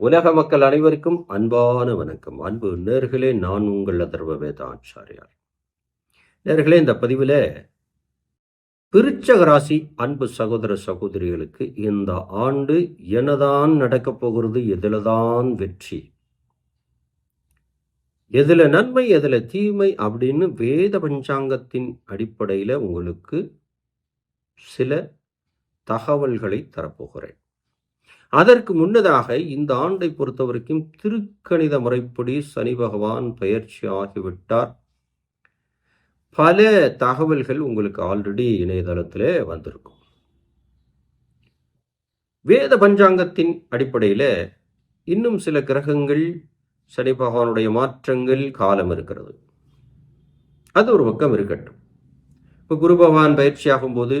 உலக மக்கள் அனைவருக்கும் அன்பான வணக்கம். அன்பு நேர்களே நான் உங்கள் அதர்வ வேதாச்சாரியார். நேர்களே இந்த பதிவில் பிருச்சக ராசி அன்பு சகோதர சகோதரிகளுக்கு இந்த ஆண்டு என்னதான் நடக்கப் போகிறது எதில்தான் வெற்றி எதில் நன்மை எதில் தீமை அப்படின்னு வேத பஞ்சாங்கத்தின் அடிப்படையில் உங்களுக்கு சில தகவல்களை தரப்போகிறேன். அதற்கு முன்னதாக இந்த ஆண்டை பொறுத்தவரைக்கும் திருக்கணித முறைப்படி சனி பகவான் பயிற்சி ஆகிவிட்டார். பல தகவல்கள் உங்களுக்கு ஆல்ரெடி இணையதளத்தில் வந்திருக்கும். வேத பஞ்சாங்கத்தின் அடிப்படையில் இன்னும் சில கிரகங்கள் சனி பகவானுடைய மாற்றங்கள் காலம் இருக்கிறது. அது ஒரு பக்கம் இருக்கட்டும். இப்போ குரு பகவான் பயிற்சியாகும் போது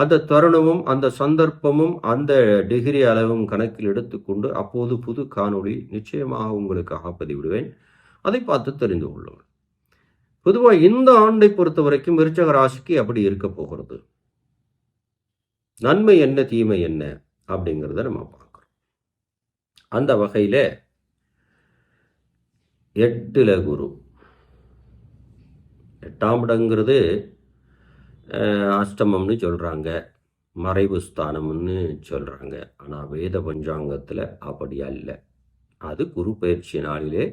அந்த தருணமும் அந்த சந்தர்ப்பமும் அந்த டிகிரி அளவும் கணக்கில் எடுத்துக்கொண்டு அப்போது புது காணொளி நிச்சயமாக உங்களுக்காக பதிவிடுவேன். அதை பார்த்து தெரிந்து கொள்ளுங்கள். பொதுவாக இந்த ஆண்டை பொறுத்த வரைக்கும் விருச்சக ராசிக்கு அப்படி இருக்க போகிறது. நன்மை என்ன தீமை என்ன அப்படிங்கிறத நம்ம பார்க்குறோம். அந்த வகையில் எட்டில குரு. எட்டாம் இடங்கிறது அஷ்டமம்னு சொல்கிறாங்க மறைவு ஸ்தானம்னு சொல்கிறாங்க ஆனால் வேத பஞ்சாங்கத்தில் அப்படி அல்ல. அது குரு பயிற்சி நாளிலே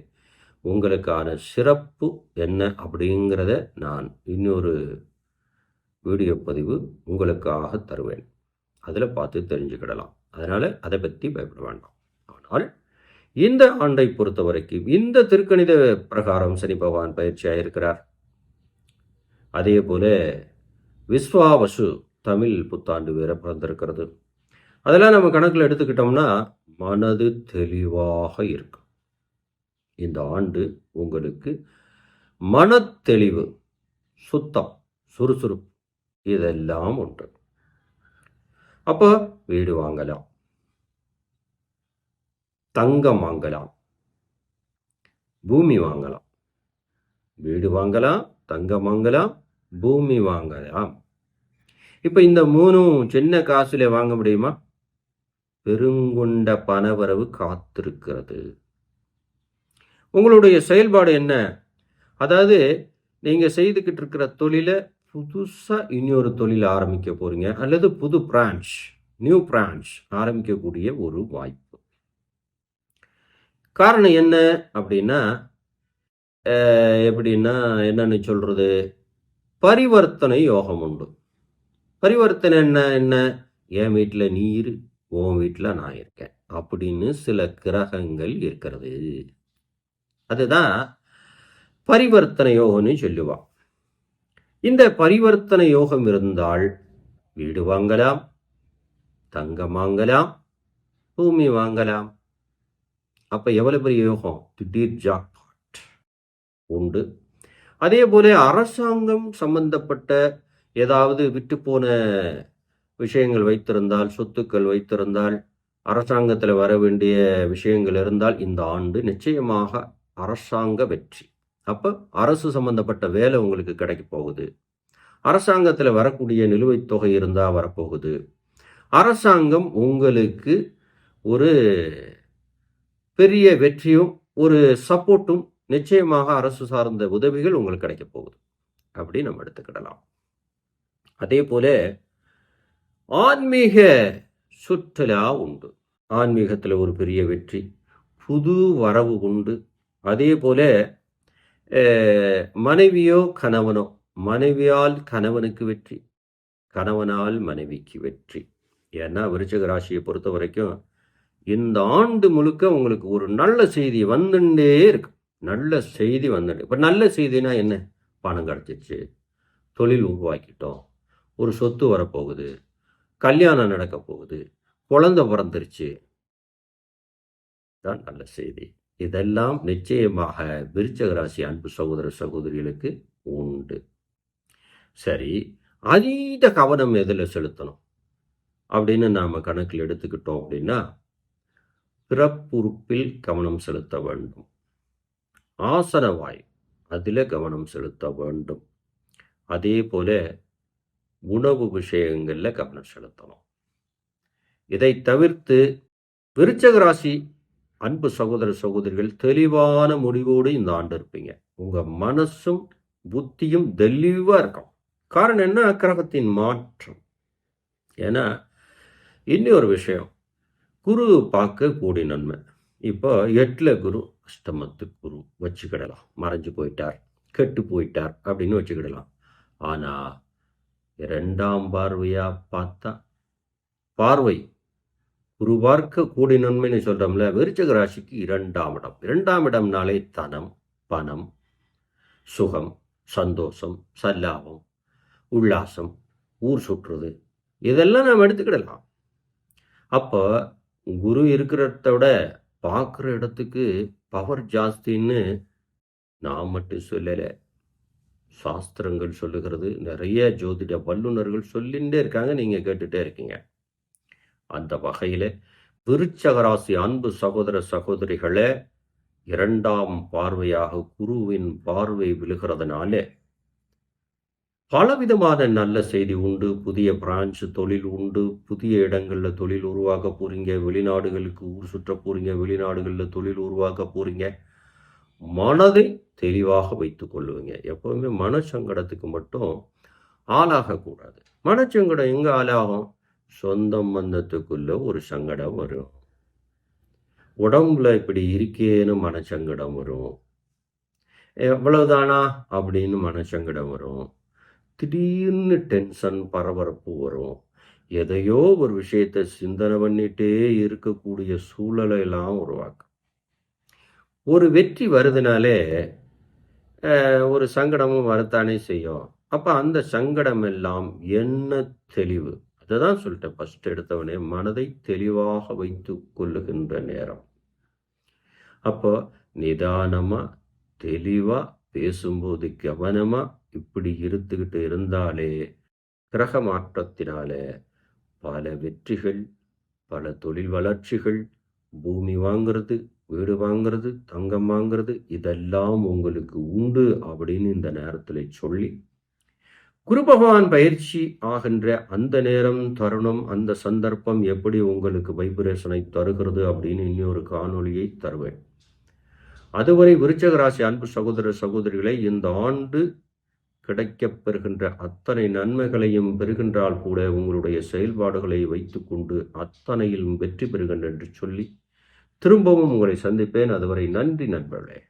உங்களுக்கான சிறப்பு என்ன அப்படிங்கிறத நான் இன்னொரு வீடியோ பதிவு உங்களுக்காக தருவேன். அதில் பார்த்து தெரிஞ்சுக்கிடலாம். அதனால் அதை பற்றி பயப்பட வேண்டாம். ஆனால் இந்த ஆண்டை பொறுத்த வரைக்கும் இந்த திருக்கணித பிரகாரம் சனி பகவான் பயிற்சியாக இருக்கிறார் அதே போல விஸ்வாவசு தமிழ் புத்தாண்டு வேற பிறந்திருக்கிறது. அதெல்லாம் நம்ம கணக்கில் எடுத்துக்கிட்டோம்னா மனது தெளிவாக இருக்கும் இந்த ஆண்டு உங்களுக்கு மனத்தெளிவு சுத்தம் சுறுசுறுப்பு இதெல்லாம் உண்டு. அப்போ வீடு வாங்கலாம். தங்கம் வாங்கலாம். பூமி வாங்கலாம். வீடு வாங்கலாம் தங்கம் வாங்கலாம் பூமி வாங்கலாம். இப்போ இந்த மூணும் சின்ன காசுல வாங்க முடியுமா? பெருங்குண்ட பணவரவு காத்திருக்கிறது. உங்களுடைய செயல்பாடு என்ன? அதாவது நீங்கள் செய்துக்கிட்டு இருக்கிற தொழிலை புதுசாக இன்னொரு தொழில் ஆரம்பிக்க போறீங்க அல்லது புது பிரான்ச் நியூ பிரான்ச் ஆரம்பிக்கக்கூடிய ஒரு வாய்ப்பு. காரணம் என்ன? அப்படின்னா எப்படின்னா என்னன்னு சொல்றது? பரிவர்த்தனை யோகம் உண்டு. பரிவர்த்தனை என்ன என்ன? என் வீட்டில் நீ இரு உன் வீட்டில் நான் இருக்கேன். அப்படின்னு சில கிரகங்கள் இருக்கிறது. அதுதான் பரிவர்த்தனை யோகம்னு சொல்லுவான். இந்த பரிவர்த்தனை யோகம் இருந்தால் வீடு வாங்கலாம் தங்கம் வாங்கலாம் பூமி வாங்கலாம். அப்போ எவ்வளவு பெரிய யோகம்? திடீர் ஜாக்பாட். உண்டு. அதே போல அரசாங்கம் சம்பந்தப்பட்ட ஏதாவது விட்டு போன விஷயங்கள் வைத்திருந்தால் சொத்துக்கள் வைத்திருந்தால் அரசாங்கத்தில் வர வேண்டிய விஷயங்கள் இருந்தால் இந்த ஆண்டு நிச்சயமாக அரசாங்க வெற்றி. அப்போ அரசு சம்பந்தப்பட்ட வேலை உங்களுக்கு கிடைக்க போகுது. அரசாங்கத்தில் வரக்கூடிய நிலுவைத் தொகை இருந்தால் வரப்போகுது. அரசாங்கம் உங்களுக்கு ஒரு பெரிய வெற்றியும் ஒரு சப்போர்ட்டும் நிச்சயமாக அரசு சார்ந்த உதவிகள் உங்களுக்கு கிடைக்க போகுது. அப்படி நம்ம எடுத்துக்கிடலாம். அதே போல ஆன்மீக சுற்றுலா உண்டு. ஆன்மீகத்தில் ஒரு பெரிய வெற்றி. புது வரவு உண்டு. அதே போல மனைவியோ கணவனோ மனைவியால் கணவனுக்கு வெற்றி. கணவனால் மனைவிக்கு வெற்றி. ஏன்னா விருச்சக ராசியை பொறுத்த வரைக்கும் இந்த ஆண்டு முழுக்க உங்களுக்கு ஒரு நல்ல செய்தி வந்துட்டே இருக்கு. நல்ல செய்தி வந்துட்டு இப்போ நல்ல செய்தினா என்ன? பணம் கிடச்சிச்சு தொழில் உருவாக்கிட்டோம் ஒரு சொத்து வரப்போகுது கல்யாணம் நடக்க போகுது குழந்தை பிறந்துருச்சு. தான் நல்ல செய்தி. இதெல்லாம் நிச்சயமாக விருச்சக ராசி அன்பு சகோதர சகோதரிகளுக்கு உண்டு. சரி அதீத கவனம் எதில் செலுத்தணும்? அப்படின்னு நாம் கணக்கில் எடுத்துக்கிட்டோம் அப்படின்னா பிறப்புறுப்பில் கவனம் செலுத்த வேண்டும். ஆசனவாய் அதில் கவனம் செலுத்த வேண்டும். அதே போல உணவு விஷயங்களில் கவனம் செலுத்தணும். இதை தவிர்த்து விருச்சக ராசி அன்பு சகோதர சகோதரிகள் தெளிவான முடிவோடு இந்த ஆண்டு இருப்பீங்க. உங்க மனசும் புத்தியும் தெளிவா இருக்கும் காரணம் என்ன? கிரகத்தின் மாற்றம். ஏன்னா இன்னொரு விஷயம். குரு பார்க்க கூடி நன்மை. இப்போ எட்டில் குரு அஷ்டமத்து குரு வச்சுக்கிடலாம். மறைஞ்சு போயிட்டார் கெட்டு போயிட்டார் அப்படின்னு வச்சுக்கிடலாம். ஆனால் இரண்டாம் பார்வையாக பார்த்தா பார்வை குரு பார்க்க கூடி நன்மைன்னு சொல்கிறோம்ல விருச்சக ராசிக்கு இரண்டாம் இடம். இரண்டாம் இடம்னாலே தனம் பணம் சுகம் சந்தோஷம் சல்லாபம் உல்லாசம் ஊர் சுற்றுறது இதெல்லாம் நாம் எடுத்துக்கிடலாம். அப்போ குரு இருக்கிறத விட பார்க்குற இடத்துக்கு பவர் ஜாஸ்தின்னு நான் மட்டும் சொல்லலை. சாஸ்திரங்கள் சொல்லுகிறது நிறைய ஜோதிட வல்லுநர்கள் சொல்லிகிட்டே இருக்காங்க நீங்கள் கேட்டுட்டே இருக்கீங்க. அந்த வகையில் விருச்சகராசி அன்பு சகோதர சகோதரிகளே இரண்டாம் பார்வையாக குருவின் பார்வை விழுகிறதுனால பலவிதமான நல்ல செய்தி உண்டு புதிய பிரான்ச் தொழில் உண்டு புதிய இடங்களில் தொழில் உருவாக்க போகிறீங்க வெளிநாடுகளுக்கு ஊர் சுற்ற போகிறீங்க வெளிநாடுகளில் தொழில் உருவாக்க போகிறீங்க மனதை தெளிவாக வைத்து கொள்ளுவீங்க. எப்போவுமே மனசங்கடத்துக்கு மட்டும் ஆளாகக்கூடாது மனச்சங்கடம் எங்கே ஆளாகும்? சொந்த மந்தத்துக்குள்ளே ஒரு சங்கடம் வரும். உடம்புல இப்படி இருக்கேன்னு மனசங்கடம் வரும். எவ்வளவுதானா? அப்படின்னு மனசங்கடம் வரும். திடீர்னு டென்ஷன் பரபரப்பு வரும். எதையோ ஒரு விஷயத்தை சிந்தனை பண்ணிட்டே இருக்கக்கூடிய சூழலையெல்லாம் உருவாக்கும். ஒரு வெற்றி வருதுனாலே ஒரு சங்கடமும் வரத்தானே செய்யும். அப்போ அந்த சங்கடம் எல்லாம் என்ன தெளிவு? அதை தான் சொல்லிட்டேன். ஃபஸ்ட் எடுத்தவனே மனதை தெளிவாக வைத்து கொள்ளுகின்ற நேரம். அப்போ நிதானமாக தெளிவாக பேசும்போது கவனமாக இப்படி இருந்துகிட்டு இருந்தாலே கிரக மாற்றத்தினால பல வெற்றிகள் பல தொழில் வளர்ச்சிகள் பூமி வாங்குறது வீடு வாங்குறது தங்கம் வாங்குறது இதெல்லாம் உங்களுக்கு உண்டு அப்படின்னு இந்த நேரத்தில் சொல்லி குரு பகவான் பயிற்சி ஆகின்ற அந்த நேரம் தருணம் அந்த சந்தர்ப்பம் எப்படி உங்களுக்கு வைப்ரேஷனை தருகிறது அப்படின்னு இன்னொரு காணொளியை தருவேன். அதுவரை விருச்சக ராசி அன்பு சகோதர சகோதரிகளை இந்த ஆண்டு கிடைக்கப் பெறுகின்ற அத்தனை நன்மைகளையும் பெறுகின்றால் கூட உங்களுடைய செயல்பாடுகளை வைத்துக்கொண்டு அத்தனையிலும் வெற்றி பெறுகின்ற என்று சொல்லி திரும்பவும் உங்களை சந்திப்பேன். அதுவரை நன்றி நண்பர்களே.